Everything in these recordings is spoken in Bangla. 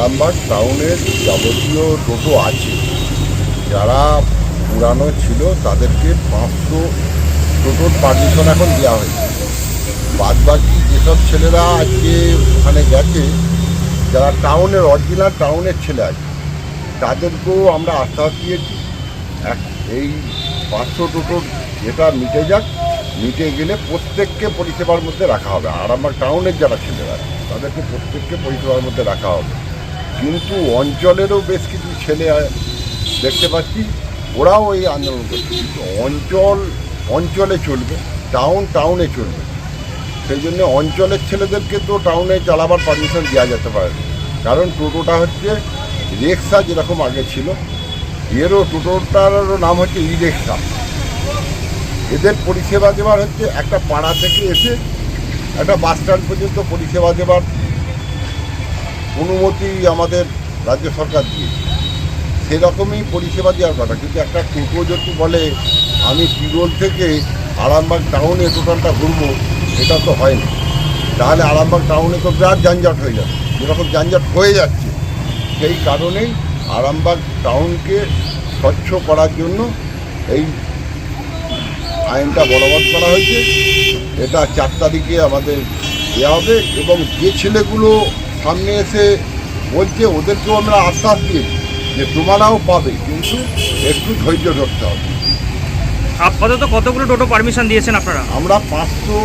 আরামবাগ টাউনের যাবতীয় টোটো আছে। যারা পুরানো ছিল তাদেরকে পাঁচশো টোটোর পারমিশন এখন দেওয়া হয়েছে। বাদ বাকি যেসব ছেলেরা আজকে ওখানে গেছে, যারা টাউনের অরিজিনাল টাউনের ছেলে আছে, তাদেরকেও আমরা আশ্বাস দিয়েছি, এক এই পাঁচশো টোটোর যেটা মিটে যাক, মিটে গেলে প্রত্যেককে পরিষেবার মধ্যে রাখা হবে। আর আমার টাউনের যারা ছেলেরা তাদেরকে প্রত্যেককে পরিষেবার মধ্যে রাখা হবে। কিন্তু অঞ্চলেরও বেশ কিছু ছেলে দেখতে পাচ্ছি। ওরাও এই আন্দোলন করছে। কিন্তু অঞ্চল, অঞ্চলে চলবে টাউন টাউনে চলবে। সেই জন্য অঞ্চলের ছেলেদেরকে তো টাউনে চালাবার পারমিশন দেওয়া যেতে পারে। কারণ টোটোটা হচ্ছে রিক্সা যেরকম আগে ছিল, এরও টোটোটারও নাম হচ্ছে ই রিক্সা এদের পরিষেবা দেওয়ার হচ্ছে একটা পাড়া থেকে এসে একটা বাস স্ট্যান্ড পর্যন্ত পরিষেবা দেওয়ার অনুমতি আমাদের রাজ্য সরকার দিয়েছে। সেরকমই পরিষেবা দেওয়ার কথা, কিন্তু একটা টোটো যদি বলে, আমি পিরোল থেকে আরামবাগ টাউনে টোটালটা ঘুরবো, এটা তো হয় না। তাহলে আরামবাগ টাউনে তো বিরাট যানজট হয়ে যাবে, যেরকম যানজট হয়ে যাচ্ছে। সেই কারণেই আরামবাগ টাউনকে স্বচ্ছ করার জন্য এই আইনটা বলবৎ করা হয়েছে। এটা চার তারিখে আমাদের দেওয়া হবে এবং যে ছেলেগুলো সামনে এসে বলছে ওদেরকেও আমরা আশ্বাস দিই যে তোমরাও পাবে কিন্তু একটু ধৈর্য ধরতে হবে। আপাতত কতগুলো টোটো পারমিশন দিয়েছেন আপনারা? আমরা পাঁচশো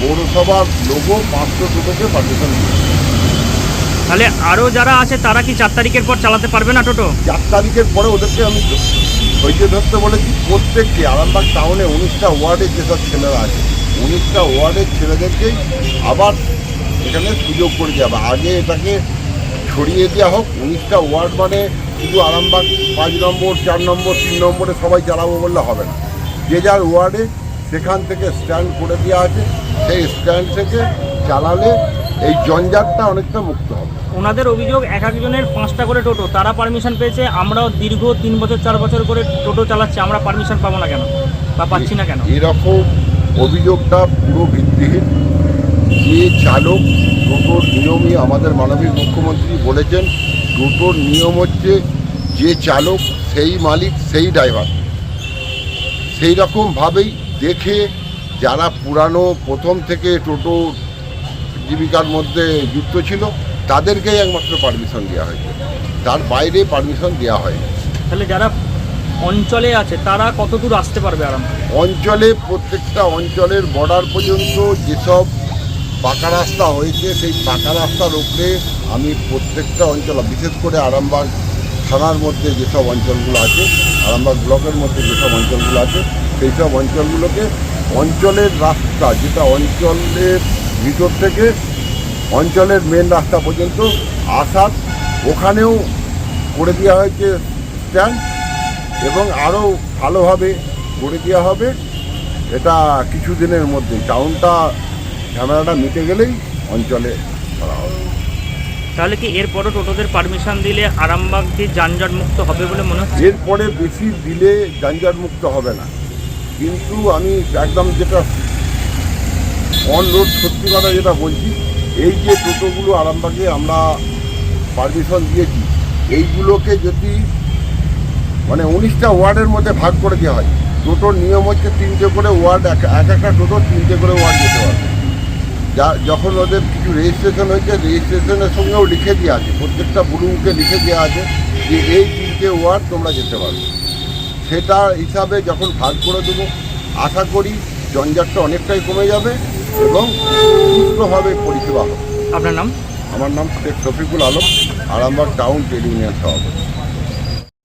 পৌরসভার লোগো পাঁচশো টোটোকে পারমিশন দিয়েছি। তাহলে আরও যারা আছে তারা কি চার তারিখের পর চালাতে পারবে না টোটো? চার তারিখের পরে ওদেরকে আমি ধৈর্য ধরতে বলেছি প্রত্যেককে আরামবাগ টাউনে উনিশটা ওয়ার্ডের যেসব ছেলেরা আছে উনিশটা ওয়ার্ডের ছেলেদেরকেই আবার এখানে সুযোগ করে দেওয়া হবে। আগে এটাকে ছড়িয়ে দেওয়া হোক উনিশটা ওয়ার্ড মানে শুধু আরামবাগ পাঁচ নম্বর চার নম্বর তিন নম্বরে সবাই চালাবো বললে হবে না। যে যার ওয়ার্ডে সেখান থেকে স্ট্যান্ড করে দেওয়া আছে সেই স্ট্যান্ড থেকে চালালে এই জঞ্জাটটা অনেকটা মুক্ত হবে। ওনাদের অভিযোগ এক একজনের পাঁচটা করে টোটো তারা পারমিশন পেয়েছে আমরাও দীর্ঘ তিন বছর চার বছর করে টোটো চালাচ্ছি আমরা পারমিশন পাবো না কেন? বা পাচ্ছি না কেন? এরকম অভিযোগটা পুরো ভিত্তিহীন। যে চালক টোটোর নিয়মই আমাদের মাননীয় মুখ্যমন্ত্রী বলেছেন টোটোর নিয়ম হচ্ছে যে চালক সেই মালিক সেই ড্রাইভার। সেই রকমভাবেই দেখে যারা পুরানো প্রথম থেকে টোটো জীবিকার মধ্যে যুক্ত ছিল তাদেরকেই একমাত্র পারমিশন দেওয়া হয়েছে। তার বাইরে পারমিশন দেওয়া হয় তাহলে যারা অঞ্চলে আছে তারা কত দূর আসতে পারবে আরাম অঞ্চলে প্রত্যেকটা অঞ্চলের বর্ডার পর্যন্ত যেসব পাকা রাস্তা হয়েছে, সেই পাকা রাস্তার উপরে আমি প্রত্যেকটা অঞ্চল, বিশেষ করে আরামবাগ থানার মধ্যে যেসব অঞ্চলগুলো আছে, আরামবাগ ব্লকের মধ্যে যেসব অঞ্চলগুলো আছে, সেই সব অঞ্চলগুলোকে অঞ্চলের রাস্তা, যেটা অঞ্চলের ভিতর থেকে অঞ্চলের মেন রাস্তা পর্যন্ত আসার, ওখানেও করে দেওয়া হয়েছে স্ট্যান্ড এবং আরও ভালোভাবে করে দেওয়া হবে। এটা কিছুদিনের মধ্যে টাউনটা ঝামেলাটা মিটে গেলেই অঞ্চলে করা হবে। তাহলে কি এরপরও টোটোদের পারমিশন দিলে আরামবাগ দিয়ে যানজট মুক্ত হবে বলে মনে হচ্ছে? এরপরে বেশি দিলে যানজট মুক্ত হবে না। কিন্তু আমি একদম যেটা অন রোড সত্যি কথা যেটা বলছি এই যে টোটোগুলো আরামবাগে আমরা পারমিশন দিয়েছি এইগুলোকে যদি মানে উনিশটা ওয়ার্ডের মধ্যে ভাগ করে দেওয়া হয় টোটোর নিয়ম হচ্ছে তিনটে করে ওয়ার্ড এক এক একটা টোটো তিনটে করে ওয়ার্ড যেতে পারবে যা যখন ওদের কিছু রেজিস্ট্রেশন হয়েছে রেজিস্ট্রেশনের সঙ্গেও লিখে দেওয়া আছে প্রত্যেকটা বুলুকে লিখে দেওয়া আছে যে এই তিনটে ওয়ার্ড তোমরা যেতে পারবে সেটা হিসাবে যখন ভাগ করে দেবো আশা করি জঞ্জাটটা অনেকটাই কমে যাবে এবং সুস্থভাবে পরিষেবা হবে। আপনার নাম? আমার নাম Sheikh Shafiqul Alam Arambagh town trade union সভাপতি।